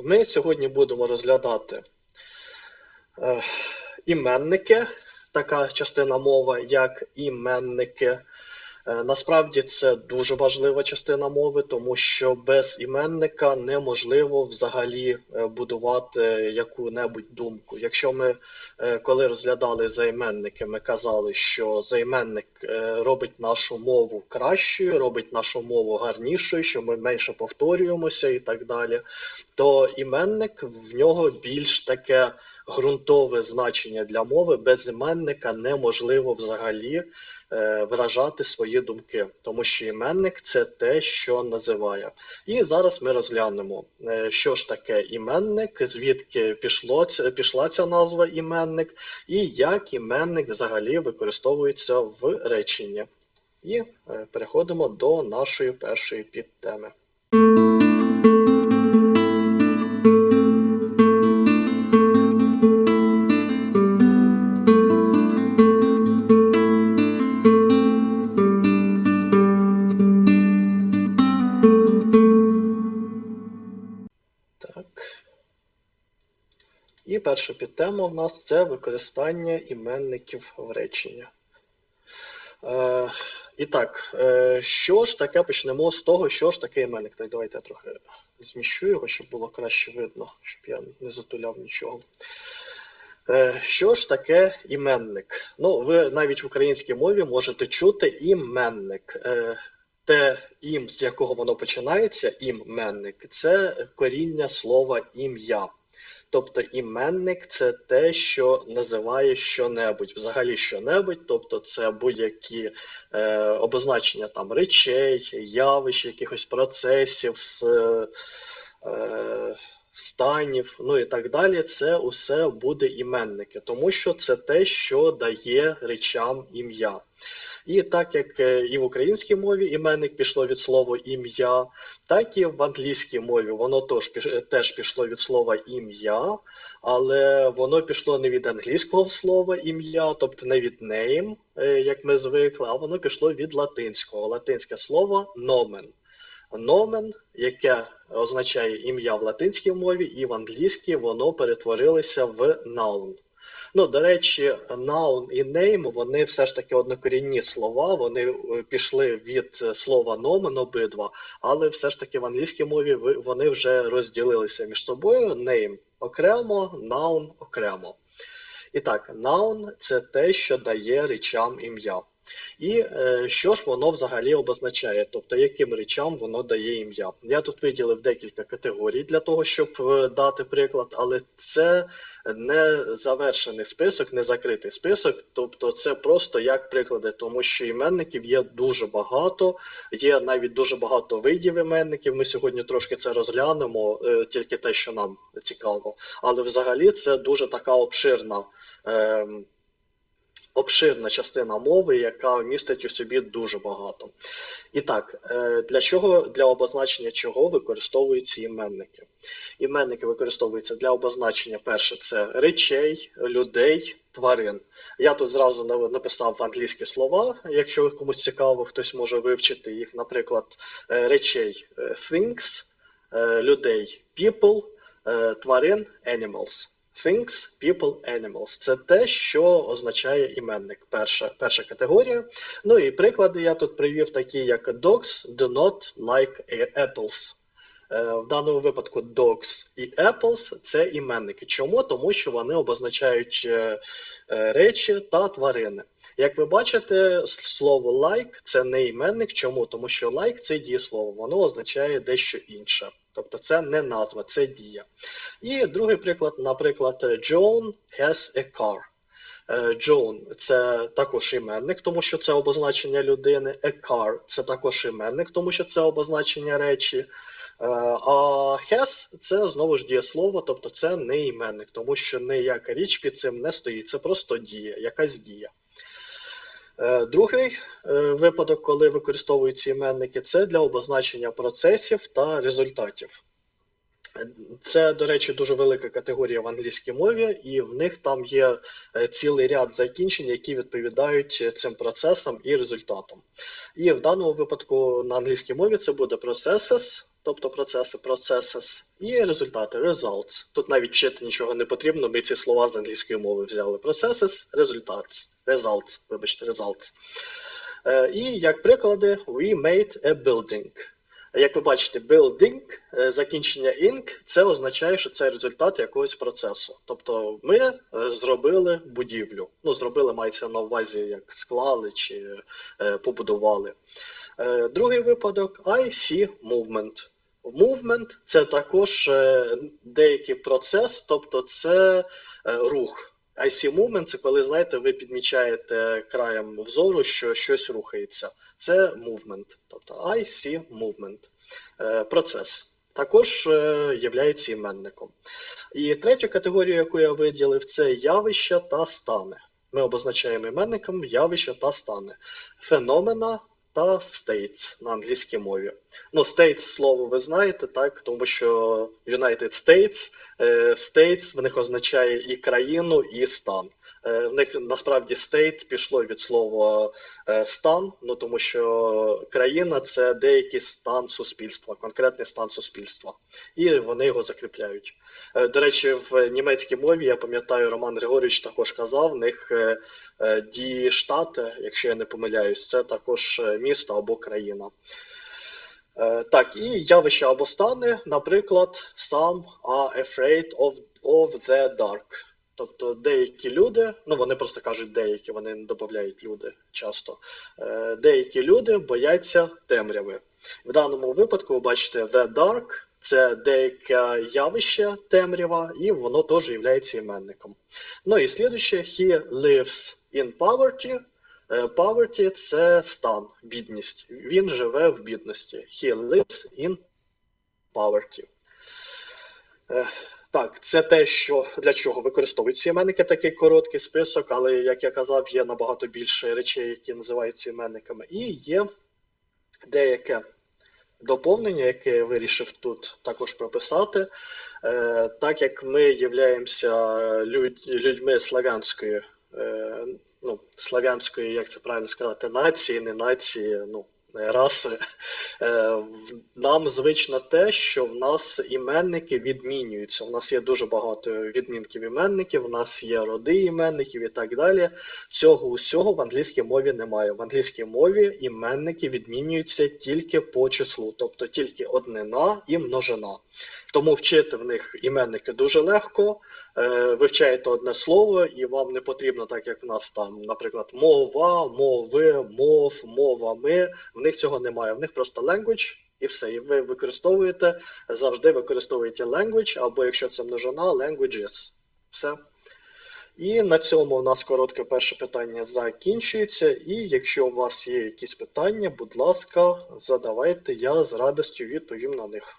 ми сьогодні будемо розглядати е, іменники, така частина мови, як іменники. Е, Насправді це дуже важлива частина мови, тому що без іменника неможливо взагалі е, будувати яку-небудь думку. Якщо ми е, коли розглядали займенники, ми казали, що займенник робить нашу мову кращою, робить нашу мову гарнішою, що ми менше повторюємося і так далі, то іменник в нього більш таке ґрунтове значення для мови. Без іменника неможливо взагалі виражати свої думки, тому що іменник це те, що називає. І зараз ми розглянемо, е, що ж таке іменник, звідки пішло, пішла ця назва іменник, і як іменник взагалі використовується в реченні. І е, переходимо до нашої першої підтеми. Перша підтема в нас це використання іменників в реченні. Е, і так, е, що ж таке почнемо з того, що ж таке іменник. Так, давайте я трохи зміщу його, щоб було краще видно, щоб я не затуляв нічого. Е, що ж таке іменник? Ну, ви навіть в українській мові можете чути іменник. Е, те ім, з якого воно починається, іменник, це коріння слова ім'я. Тобто іменник це те, що називає щонебудь, взагалі щонебудь, тобто це будь-які е, обозначення там речей, явищ, якихось процесів, с, е, станів, ну і так далі. Це усе буде іменники, тому що це те, що дає речам ім'я. І так як е, і в українській мові іменник пішло від слова ім'я, так і в англійській мові воно теж, теж пішло від слова ім'я, але воно пішло не від англійського слова ім'я, тобто не від name, е, як ми звикли, а воно пішло від латинського. Латинське слово nomen. Nomen, яке означає ім'я в латинській мові, і в англійській воно перетворилося в noun. Ну, до речі, noun і name, вони все ж таки однокорінні слова, вони е, пішли від е, слова nomen обидва, але все ж таки в англійській мові вони вже розділилися між собою. Name окремо, noun окремо. І так, noun – це те, що дає речам ім'я. І е, що ж воно взагалі обозначає, тобто яким речам воно дає ім'я. Я тут виділив декілька категорій для того, щоб е, дати приклад, але це не завершений список, не закритий список, тобто це просто як приклади, тому що іменників є дуже багато, є навіть дуже багато видів іменників. Ми сьогодні трошки це розглянемо, е, тільки те, що нам цікаво. Але взагалі це дуже така обширна. Обширна частина мови, яка містить у собі дуже багато. І так, е, для чого для обозначення чого використовуються іменники? Іменники використовуються для обозначення перше це речей, людей, тварин. Я тут зразу написав англійські слова. Якщо комусь цікаво, хтось може вивчити їх, наприклад, е, речей е, things, людей people, тварин animals. Things, people, animals. Це те, що означає іменник. Перша, перша категорія. Ну і приклади я тут привів такі, як dogs do not like apples. Е, В даному випадку dogs і apples це іменники. Чому? Тому що вони обозначають е, е, речі та тварини. Як ви бачите, слово like це не іменник. Чому? Тому що like це дієслово, воно означає дещо інше. Тобто це не назва, це дія. І другий приклад, наприклад, John has a car. Е, John – це також іменник, тому що це обозначення людини. A car – це також іменник, тому що це обозначення речі. Е, А has – це знову ж дієслово, тобто це не іменник, тому що ніяка річ під цим не стоїть. Це просто дія, якась дія. Е, Другий е, випадок, коли використовуються іменники, це для обозначення процесів та результатів. Це, до речі, дуже велика категорія в англійській мові, і в них там є е, цілий ряд закінчень, які відповідають цим процесам і результатам. І в даному випадку на англійській мові це буде processes, тобто процеси, processes, і результати, results. Тут навіть вчити нічого не потрібно, ми ці слова з англійської мови взяли. Processes, results, results, вибачте, results. Е, І як приклади, we made a building. Як ви бачите, building, е, закінчення ing, це означає, що це результат якогось процесу. Тобто ми е, зробили будівлю. Ну, зробили мається на увазі, як склали чи побудували. Другий випадок I see movement. Movement це також е, деякий процес, тобто це е, рух. I see movement це коли, знаєте, ви підмічаєте краєм взору, що щось рухається. Це movement. Тобто I see movement. Е, Процес. Також являється іменником. І третю категорію, яку я виділив, це явища та стани. Ми обозначаємо іменником явища та стани. Феномена та states на англійській мові. Ну, states слово ви знаєте, так, тому що United States, е, states в них означає і країну, і стан. Е, В них насправді state пішло від слова е, стан, ну тому що країна це деякий стан суспільства, конкретний стан суспільства, і вони його закріпляють. Е, До речі, в німецькій мові я пам'ятаю, Роман Григорович також казав, в них ді штати, якщо я не помиляюсь, це також місто або країна. Так, і явища або стани, наприклад, some are afraid of, of the dark. Тобто деякі люди, ну вони просто кажуть деякі, вони не додають люди часто. Е, Деякі люди бояться темряви. В даному випадку ви бачите the dark це деяке явище темрява, і воно теж є іменником. Ну і слідуще, he lives in poverty. Е, Poverty – це стан, бідність. Він живе в бідності. He lives in poverty. Так, це те, що для чого використовуються іменники, такий короткий список, але, як я казав, є набагато більше речей, які називаються іменниками. І є деяке доповнення, яке я вирішив тут також прописати. Е, Так як ми являємося людь- людьми славянської, е, ну, славянської, як це правильно сказати, нації, не нації, ну, раси, е, нам звично те, що в нас іменники відмінюються. У нас є дуже багато відмінків іменників, у нас є роди іменників і так далі. Цього усього в англійській мові немає. В англійській мові іменники відмінюються тільки по числу, тобто тільки однина і множина. Тому вчити в них іменники дуже легко. Е, Вивчаєте одне слово, і вам не потрібно, так як в нас там, наприклад, мова, мови, мов, мовами. В них цього немає. В них просто language і все. І ви використовуєте завжди використовуєте language, або якщо це множина, languages. Все. І на цьому у нас коротке перше питання закінчується. І якщо у вас є якісь питання, будь ласка, задавайте, я з радістю відповім на них.